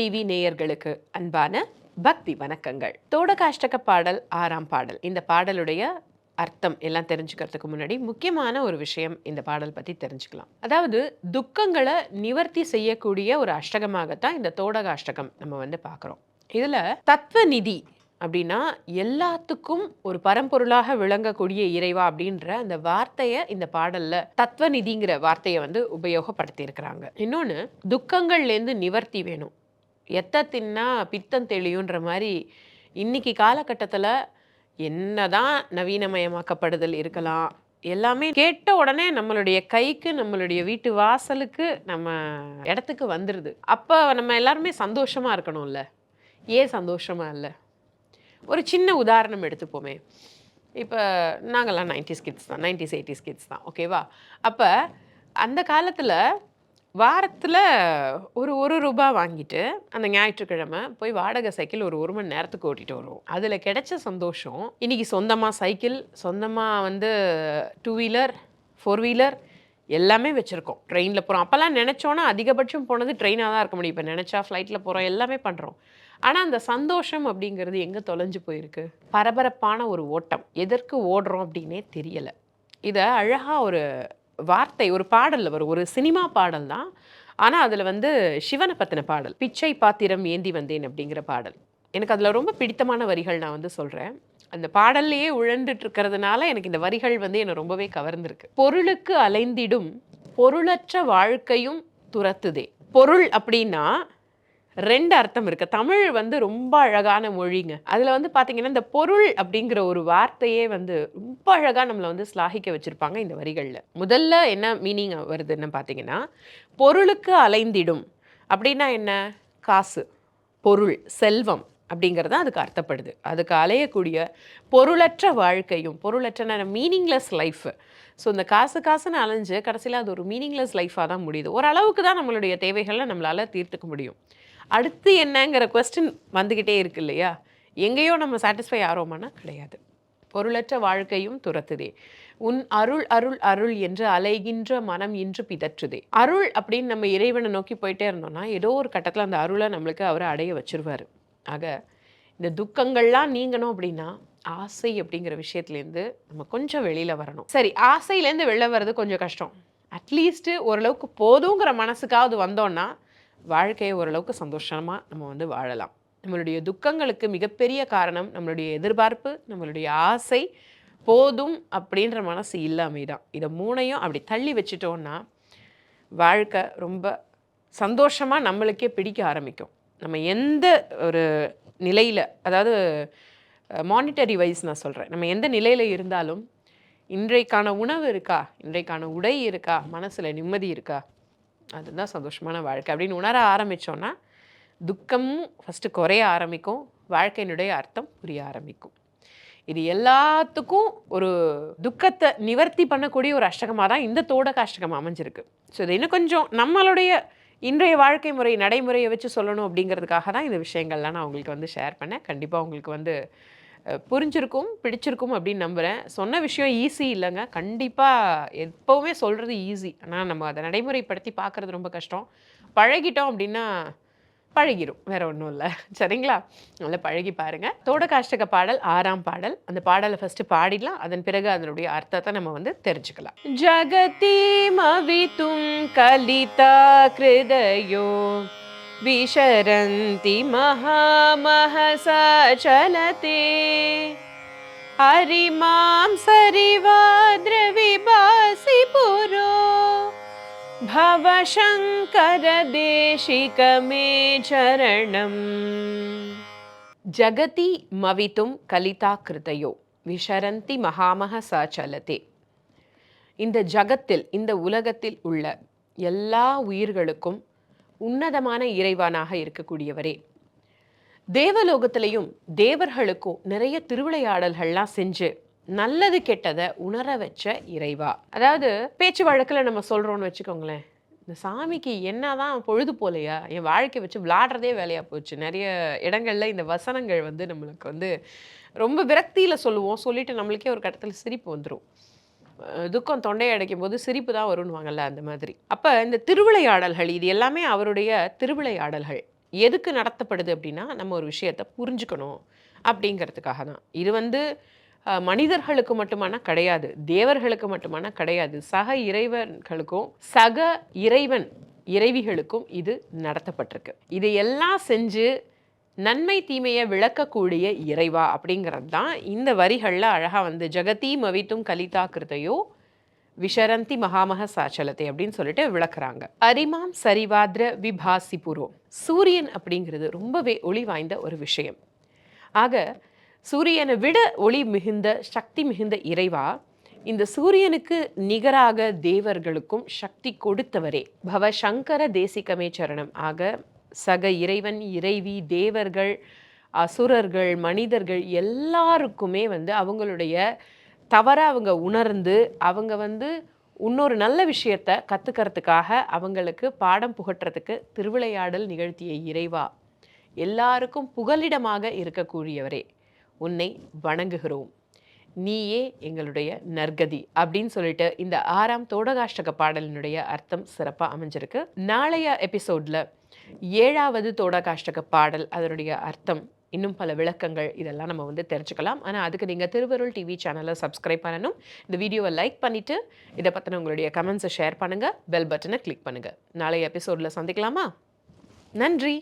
TV நேயர்களுக்கு அன்பான பக்தி வணக்கங்கள். தோடகாஷ்டக பாடல் ஆறாம் பாடல். இந்த பாடலுடைய அர்த்தம் எல்லாம் தெரிஞ்சுக்கிறதுக்கு முன்னாடி முக்கியமான ஒரு விஷயம் இந்த பாடல் பற்றி தெரிஞ்சுக்கலாம். அதாவது துக்கங்களை நிவர்த்தி செய்யக்கூடிய ஒரு அஷ்டகமாகத்தான் இந்த தோடக அஷ்டகம் நம்ம வந்து பார்க்குறோம். இதில் தத்துவ நிதி அப்படின்னா எல்லாத்துக்கும் ஒரு பரம்பொருளாக விளங்கக்கூடிய இறைவா அப்படின்ற அந்த வார்த்தையை இந்த பாடல்ல தத்துவ நிதிங்கிற வார்த்தையை வந்து உபயோகப்படுத்தி இருக்கிறாங்க இன்னொன்று துக்கங்கள்லேருந்து நிவர்த்தி வேணும். எத்த தின்னா பித்தம் தெளியுன்ற மாதிரி இன்னைக்கு காலகட்டத்தில் என்னதான் நவீனமயமாக்கப்படுதல் இருக்கலாம். எல்லாமே கேட்ட உடனே நம்மளுடைய கைக்கு நம்மளுடைய வீட்டு வாசலுக்கு நம்ம இடத்துக்கு வந்துடுது அப்போ நம்ம எல்லாருமே சந்தோஷமாக இருக்கணும்ல? ஏன் சந்தோஷமாக இல்லை? ஒரு சின்ன உதாரணம் எடுத்துப்போமே. இப்போ நாங்கள்லாம் நைன்டிஸ் கிட்ஸ் தான் நைன்டிஸ் எயிட்டிஸ் கிட்ஸ் தான் ஓகேவா? அப்போ அந்த காலத்தில் வாரத்தில் ஒரு ஒரு ரூபா வாங்கிட்டு அந்த ஞாயிற்றுக்கிழமை போய் வாடகை சைக்கிள் ஒரு ஒரு மணி நேரத்துக்கு ஓட்டிட்டு வருவோம். அதில் கிடைச்ச சந்தோஷம் இன்னைக்கு சொந்தமாக சைக்கிள் சொந்தமாக வந்து டூ வீலர் ஃபோர் வீலர் எல்லாமே வச்சுருக்கோம். ட்ரெயினில் போகிறோம் அப்போல்லாம் நினச்சோன்னா அதிகபட்சம் போனது ட்ரெயினாக தான் இருக்க முடியும். இப்போ நினச்சா ஃப்ளைட்டில் போகிறோம் எல்லாமே பண்ணுறோம் ஆனால் அந்த சந்தோஷம் அப்படிங்கிறது எங்கே தொலைஞ்சு போயிருக்கு? பரபரப்பான ஒரு ஓட்டம். எதற்கு ஓடுறோம் அப்படின்னே தெரியலை. இதை அழகாக ஒரு வார்த்தை ஒரு பாடலில் வரும். ஒரு சினிமா பாடல் தான் ஆனால் அதில் வந்து சிவனை பற்றின பாடல். பிச்சை பாத்திரம் ஏந்தி வந்தேன் அப்படிங்கிற பாடல். எனக்கு அதில் ரொம்ப பிடித்தமான வரிகள் நான் வந்து சொல்கிறேன் அந்த பாடல்லையே உழண்டுட்டு இருக்கிறதுனால எனக்கு இந்த வரிகள் வந்து என்னை ரொம்பவே கவர்ந்திருக்கு. பொருளுக்கு அலைந்திடும் பொருளற்ற வாழ்க்கையும் துரத்துதே. பொருள் அப்படின்னா ரெண்டு அர்த்தம் இருக்கு. தமிழ் வந்து ரொம்ப அழகான மொழிங்க. அதில் வந்து பார்த்திங்கன்னா இந்த பொருள் அப்படிங்கிற ஒரு வார்த்தையே வந்து ரொம்ப அழகாக நம்மளை வந்து ஸ்லாகிக்க வச்சுருப்பாங்க இந்த வரிகளில். முதல்ல என்ன மீனிங் வருதுன்னு பார்த்தீங்கன்னா பொருளுக்கு அலைந்திடும். அப்படின்னா என்ன? காசு பொருள் செல்வம் அப்படிங்கிறது தான் அதுக்கு அர்த்தப்படுது. அதுக்கு அலையக்கூடிய பொருளற்ற வாழ்க்கையும் பொருளற்ற மீனிங்லெஸ் லைஃப் ஸோ இந்த காசு காசுன்னு அலைஞ்சு கடைசியில் அது ஒரு மீனிங்லெஸ் லைஃபாக தான் முடியுது. ஓரளவுக்கு தான் நம்மளுடைய தேவைகளை நம்மளால் தீர்த்துக்க முடியும். அடுத்து என்னங்கிற கொஸ்டின் வந்துக்கிட்டே இருக்கு இல்லையா? எங்கேயோ நம்ம சாட்டிஸ்ஃபை ஆகிறோமானா கிடையாது. பொருளற்ற வாழ்க்கையும் துரத்துதே. உன் அருள் அருள் அருள் என்று அலைகின்ற மனம் இன்று பிதற்றுதே. அருள் அப்படின்னு நம்ம இறைவனை நோக்கி போயிட்டே இருந்தோம்னா ஏதோ ஒரு கட்டத்தில் அந்த அருளை நம்மளுக்கு அவர் அடைய வச்சிருவார். ஆக இந்த துக்கங்கள்லாம் நீங்கணும் அப்படின்னா ஆசை அப்படிங்கிற விஷயத்துலேருந்து நம்ம கொஞ்சம் வெளியில் வரணும். சரி ஆசையிலேருந்து வெளில வர்றது கொஞ்சம் கஷ்டம். அட்லீஸ்ட்டு ஓரளவுக்கு போதுங்கிற மனசுக்காவது வந்தோன்னா வாழ்க்கையை ஓரளவுக்கு சந்தோஷமாக நம்ம வந்து வாழலாம். நம்மளுடைய துக்கங்களுக்கு மிகப்பெரிய காரணம் நம்மளுடைய எதிர்பார்ப்பு நம்மளுடைய ஆசை போதும் அப்படின்ற மனசு இல்லாமை தான். இதை மூணையும் அப்படி தள்ளி வச்சிட்டோன்னா வாழ்க்கை ரொம்ப சந்தோஷமாக நம்மளுக்கே பிடிக்க ஆரம்பிக்கும். நம்ம எந்த ஒரு நிலையில் அதாவது மானிட்டரி வைஸ் நான் சொல்கிறேன் நம்ம எந்த நிலையில் இருந்தாலும் இன்றைக்கான உணவு இருக்கா? இன்றைக்கான உடை இருக்கா? மனசில் நிம்மதி இருக்கா? அதுதான் சந்தோஷமான வாழ்க்கை. அப்படின்னு உணர ஆரம்பித்தோன்னா துக்கமும் ஃபஸ்ட்டு குறைய ஆரம்பிக்கும். வாழ்க்கையினுடைய அர்த்தம் புரிய ஆரம்பிக்கும். இது எல்லாத்துக்கும் ஒரு துக்கத்தை நிவர்த்தி பண்ணக்கூடிய ஒரு அஷ்டகமாக தான் இந்த தோடக அஷ்டகம் அமைஞ்சிருக்கு. ஸோ இது இன்னும் கொஞ்சம் நம்மளுடைய இன்றைய வாழ்க்கை முறை நடைமுறையை வச்சு சொல்லணும் அப்படிங்கிறதுக்காக தான் இந்த விஷயங்கள்லாம் நான் உங்களுக்கு வந்து ஷேர் பண்ணேன். கண்டிப்பாக உங்களுக்கு வந்து புரிஞ்சிருக்கும் பிடிச்சிருக்கும் அப்படின்னு நம்புகிறேன் சொன்ன விஷயம் ஈஸி இல்லைங்க. கண்டிப்பாக எப்போவுமே சொல்கிறது ஈஸி ஆனால் நம்ம அதை நடைமுறைப்படுத்தி பார்க்குறது ரொம்ப கஷ்டம். பழகிட்டோம் அப்படின்னா பழகிரும். வேற ஒன்றும் இல்லை. சரிங்களா? நல்லா பழகி பாருங்கள் தோடகாஷ்டக பாடல் ஆறாம் பாடல். அந்த பாடலை ஃபஸ்ட்டு பாடிடலாம். அதன் பிறகு அதனுடைய அர்த்தத்தை நம்ம வந்து தெரிஞ்சுக்கலாம். ஜகதி மவித்தும் கலிதா கிருதயோ விசரந்தி மகாமஹசா சலதே ஹரிமாம் சரிவாத்ரவிபாசி புரோ भवशङ्करदेशिकमे चरणम् जगति மவித்தும் கலிதா கிருதயோ விஷரந்தி மகாமக சலதே இந்த ஜகத்தில் இந்த உலகத்தில் உள்ள எல்லா உயிர்களுக்கும் உன்னதமான இறைவனாக இருக்கக்கூடியவரே. தேவலோகத்திலையும் தேவர்களுக்கும் நிறைய திருவிளையாடல்கள்லாம் செஞ்சு நல்லது கெட்டதை உணர வச்ச இறைவா. அதாவது பேச்சு வழக்கில் நம்ம சொல்கிறோன்னு வச்சுக்கோங்களேன் இந்த சாமிக்கு என்னதான் பொழுது போலையா என் வாழ்க்கை வச்சு விளாடுறதே வேலையாக போச்சு. நிறைய இடங்களில் இந்த வசனங்கள் வந்து நம்மளுக்கு வந்து ரொம்ப விரக்தியில் சொல்லுவோம். சொல்லிட்டு நம்மளுக்கே ஒரு கட்டத்தில் சிரிப்பு வந்துடும் துக்கம் தொண்டையை அடைக்கும் போது சிரிப்பு தான் வரும்னுவாங்கல்ல அந்த மாதிரி. அப்போ இந்த திருவிளையாடல்கள் இது எல்லாமே அவருடைய திருவிளையாடல்கள். எதுக்கு நடத்தப்படுது அப்படின்னா நம்ம ஒரு விஷயத்தை புரிஞ்சுக்கணும் அப்படிங்கிறதுக்காக தான். இது வந்து மனிதர்களுக்கு மட்டுமான கிடையாது தேவர்களுக்கு மட்டுமான கிடையாது. சக இறைவன்களுக்கும் சக இறைவன் இறைவிகளுக்கும் இது நடத்தப்பட்டிருக்கு. இதையெல்லாம் செஞ்சு நன்மை தீமையை விளக்கக்கூடிய இறைவா அப்படிங்கிறது தான் இந்த வரிகளில் அழகாக வந்து ஜெகதி மவித்தும் கலிதா கிருதையோ விஷரந்தி மகாமக சாச்சலத்தை அப்படின்னு சொல்லிட்டு விளக்குறாங்க. அரிமாம் சரிவாத்ர விபாசி புரோ சூரியன் அப்படிங்கிறது ரொம்பவே ஒளி வாய்ந்த ஒரு விஷயம். ஆக சூரியனை விட ஒளி மிகுந்த சக்தி மிகுந்த இறைவா இந்த சூரியனுக்கு நிகராக தேவர்களுக்கும் சக்தி கொடுத்தவரே. பவ சங்கர தேசிகமே சரணம். ஆக சக இறைவன் இறைவி தேவர்கள் அசுரர்கள் மனிதர்கள் எல்லாருக்குமே வந்து அவங்களுடைய தவற அவங்க உணர்ந்து அவங்க வந்து இன்னொரு நல்ல விஷயத்த கற்றுக்கிறதுக்காக அவங்களுக்கு பாடம் புகட்டுறதுக்கு திருவிளையாடல் நிகழ்த்திய இறைவா. எல்லாருக்கும் புகலிடமாக இருக்கக்கூடியவரே. உன்னை வணங்குகிறோம். நீயே எங்களுடைய நற்கதி அப்படின்னு சொல்லிட்டு இந்த ஆறாம் தோடகாஷ்டக பாடலினுடைய அர்த்தம் சிறப்பாக அமைஞ்சிருக்கு. நாளைய எபிசோடில் ஏழாவது தோடகாஷ்டக பாடல் அதனுடைய அர்த்தம் இன்னும் பல விளக்கங்கள் இதெல்லாம் நம்ம வந்து தெரிஞ்சுக்கலாம். ஆனால் அதுக்கு நீங்கள் திருவருள் டிவி சேனலை சப்ஸ்கிரைப் பண்ணணும். இந்த வீடியோவை லைக் பண்ணிவிட்டு இதை பற்றின உங்களுடைய கமெண்ட்ஸை ஷேர் பண்ணுங்கள் பெல் பட்டனை கிளிக் பண்ணுங்கள் நாளைய எபிசோடில் சந்திக்கலாமா? நன்றி!